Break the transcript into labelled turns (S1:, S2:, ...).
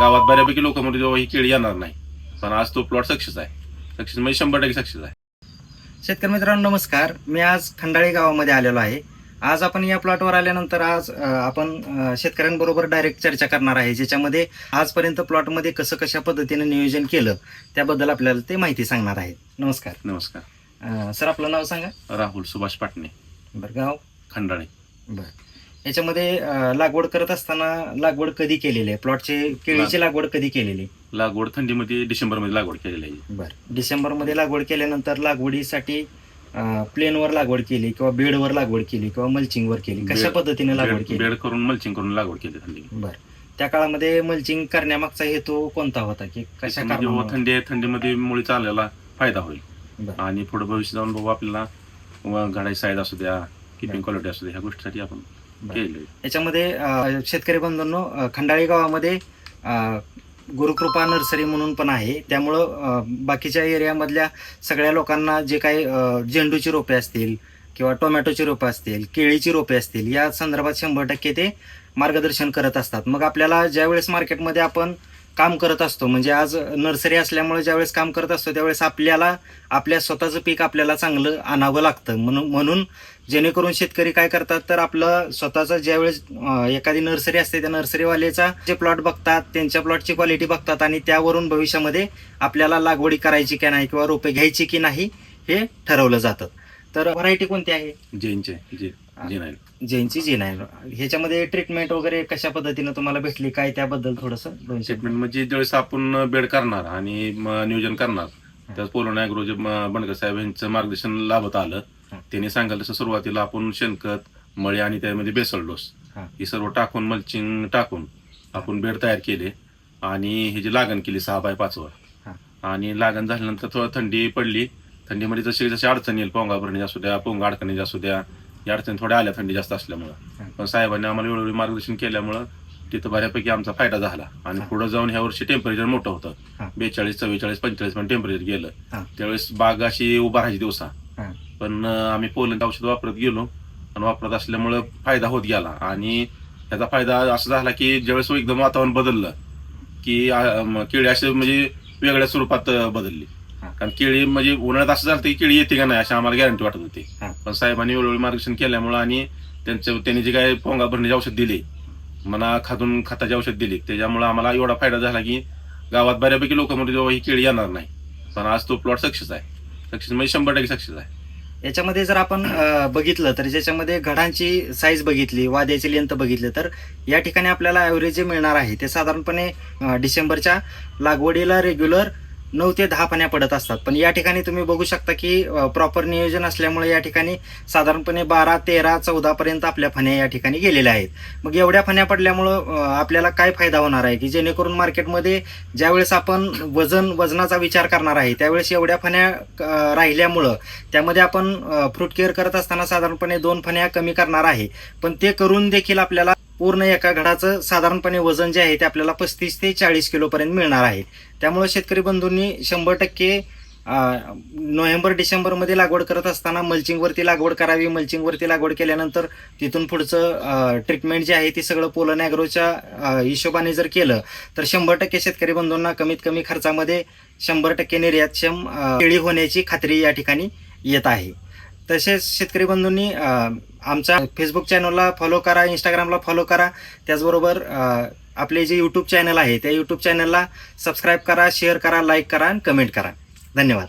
S1: गावात बऱ्यापैकी लोक म्हणजे जेव्हा ही केळी येणार नाही. पण आज तो प्लॉट सक्सेस आहे. सक्सेस म्हणजे शंभर टक्के सक्सेस आहे.
S2: शेतकरी मित्रांनो नमस्कार. मी आज खंडाळी गावामध्ये आलेलो आहे. आज आपण या प्लॉटवर आल्यानंतर आज आपण शेतकऱ्यांबरोबर डायरेक्ट चर्चा करणार आहे ज्याच्यामध्ये आजपर्यंत प्लॉटमध्ये कसं कशा पद्धतीने नियोजन केलं त्याबद्दल आपल्याला ते माहिती सांगणार आहे नमस्कार.
S1: नमस्कार.
S2: सर आपलं नाव सांगा.
S1: राहुल सुभाष पाटणे.
S2: बरं गाव?
S1: खंडाळे.
S2: बरं. याच्यामध्ये अ, लागवड करत असताना लागवड कधी केलेली आहे? प्लॉटची केळीची लागवड कधी केलेली
S1: लागवड थंडीमध्ये डिसेंबरमध्ये लागवड केलेली आहे.
S2: बरं. डिसेंबरमध्ये लागवड केल्यानंतर लागवडीसाठी प्लेनवर लागवड केली किंवा बेडवर लागवड केली किंवा मल्चिंगवर केली? कशा
S1: बेड-
S2: पद्धतीने लागवड
S1: बेड
S2: केली?
S1: बेड करून मल्चिंग करून लागवड केली थंडी.
S2: बर. त्या काळामध्ये मल्चिंग करण्यामागचा हेतू कोणता होता? की कशा कारणामुळे?
S1: थंडी थंडीमध्ये मुळी चाललेला फायदा होईल.
S2: बरं.
S1: आणि पुढे भविष्य जाऊन बघू आपल्याला घडाई साईज असू द्या किपिंग. क्वालिटी असू द्या ह्या गोष्टीसाठी आपण.
S2: याच्यामध्ये शेतकरी बंधूंनो खंडाळी गावामध्ये गुरुकृपा नर्सरी म्हणून पण आहे. त्यामुळं बाकीच्या एरियामधल्या सगळ्या लोकांना जे काही झेंडूची रोपे असतील किंवा टोमॅटोची रोपे असतील केळीची रोपे असतील या संदर्भात शंभर टक्के ते मार्गदर्शन करत असतात. मग आपल्याला ज्यावेळेस मार्केटमध्ये आपण काम करत असतो. म्हणजे आज नर्सरी असल्यामुळे ज्यावेळेस काम करत असतो त्यावेळेस आपल्याला आपल्या स्वतःचं पीक आपल्याला चांगलं आणावं लागतं. म्हणून म्हणून जेणेकरून शेतकरी काय करतात तर आपलं स्वतःचं ज्यावेळेस एखादी नर्सरी असते त्या नर्सरीवाल्याचा जे प्लॉट बघतात त्यांच्या प्लॉटची क्वालिटी बघतात आणि त्यावरून भविष्यामध्ये आपल्याला लागवडी करायची की नाही किंवा रोपे घ्यायची की नाही हे ठरवलं जातं. तर व्हरायटी कोणती आहे?
S1: जैनचे जे जे नाही
S2: जैनची जी नाही ह्याच्यामध्ये ट्रीटमेंट वगैरे कशा पद्धतीनं तुम्हाला भेटली? काय त्याबद्दल थोडंसं दोन शब्द
S1: ट्रीटमेंट म्हणजे ज्यावेळेस आपण बेड करणार आणि म नियोजन करणार त्यात पोलोना अॅग्रो जे म- बनकर साहेब यांचं मार्गदर्शन लाभत आलं.
S2: हा.
S1: त्यांनी सांगितलं तसं सुरुवातीला आपण शेणखत मळी आणि त्यामध्ये बेसल डोस
S2: हा.
S1: हे सर्व टाकून मल्चिंग टाकून आपण बेड तयार केले आणि हे जी लागण केली सहा बाय पाचवर
S2: हा.
S1: आणि लागण झाल्यानंतर थोडं थंडी पडली थंडीमध्ये जशी जशी अडचण येईल पोंगा भरणे असू द्या पोंगा अडकणे असू द्या या अडचणी थोड्या आल्या थंडी जास्त असल्यामुळं. पण साहेबांनी आम्हाला वेळोवेळी मार्गदर्शन केल्यामुळं तिथं बऱ्यापैकी आमचा फायदा झाला आणि. पुढे जाऊन ह्या वर्षी टेम्परेचर मोठं. होतं बेचाळीस चव्वेचाळीस पंचेचाळीस पण टेम्परेचर गेलं. त्यावेळेस बाग अशी उभा राहायची दिवसा. पण आम्ही पोलंड औषध वापरत गेलो आणि वापरत असल्यामुळं फायदा होत गेला आणि त्याचा फायदा असा झाला की ज्यावेळेस एकदम वातावरण बदललं की अं, म, केळी अशी म्हणजे वेगळ्या स्वरूपात बदलली. कारण केळी म्हणजे उन्हाळ्यात असं झालं की केळी येते का नाही अशी आम्हाला गॅरंटी वाटत होती. पण साहेबांनी वेळोवेळी मार्गदर्शन केल्यामुळं आणि त्यांचं त्यांनी जे काय पोंगा भरण्याचे औषध दिले मना खातून खताचे औषध दिले त्याच्यामुळे आम्हाला एवढा फायदा झाला की गावात बऱ्यापैकी लोक म्हणजे जेव्हा ही केळी येणार नाही. पण आज तो प्लॉट सक्सेस आहे. सक्सेस म्हणजे शंभर टक्के सक्सेस आहे.
S2: याच्यामध्ये जर आपण बघितलं तर ज्याच्यामध्ये घडांची साईज बघितली वाद्याची लेंथ बघितली तर या ठिकाणी आपल्याला ॲव्हरेज जे मिळणार आहे ते साधारणपणे डिसेंबरच्या लागवडीला रेग्युलर नऊ ते दहा फण्या पडत असतात. पण या ठिकाणी तुम्ही बघू शकता की प्रॉपर नियोजन असल्यामुळे या ठिकाणी साधारणपणे बारा तेरा चौदा पर्यंत आपल्या फण्या या ठिकाणी गेलेल्या आहेत. मग एवढ्या फण्या पडल्यामुळं आपल्याला काय फायदा होणार आहे की जेणेकरून मार्केटमध्ये ज्यावेळेस आपण वजन वजनाचा विचार करणार आहे त्यावेळेस एवढ्या फण्या राहिल्यामुळं त्यामध्ये आपण फ्रूट केअर करत असताना साधारणपणे दोन फण्या कमी करणार आहे. पण ते करून देखील आपल्याला पूर्ण एका घडाचं साधारणपणे वजन जे आहे ते आपल्याला पस्तीस ते चाळीस किलोपर्यंत मिळणार आहे. त्यामुळे शेतकरी बंधूंनी शंभर टक्के नोव्हेंबर डिसेंबरमध्ये लागवड करत असताना मल्चिंगवरती लागवड करावी. मल्चिंगवरती लागवड केल्यानंतर तिथून पुढचं ट्रीटमेंट जे आहे ते सगळं पोलन ॲग्रोच्या हिशोबाने जर केलं तर शंभर टक्के शेतकरी बंधूंना कमीत कमी खर्चामध्ये शंभर टक्के निर्यातक्षम केळी होण्याची खात्री या ठिकाणी येत आहे. तसेच शेतकरी बंधूंनी आमचा आमच्या फेसबुक चॅनलला फॉलो करा इंस्टाग्रामला फॉलो करा. त्याचबरोबर आपले जे यूट्यूब चॅनल आहे त्या यूट्यूब चॅनलला सबस्क्राईब करा शेअर करा लाईक करा आणि कमेंट करा. धन्यवाद.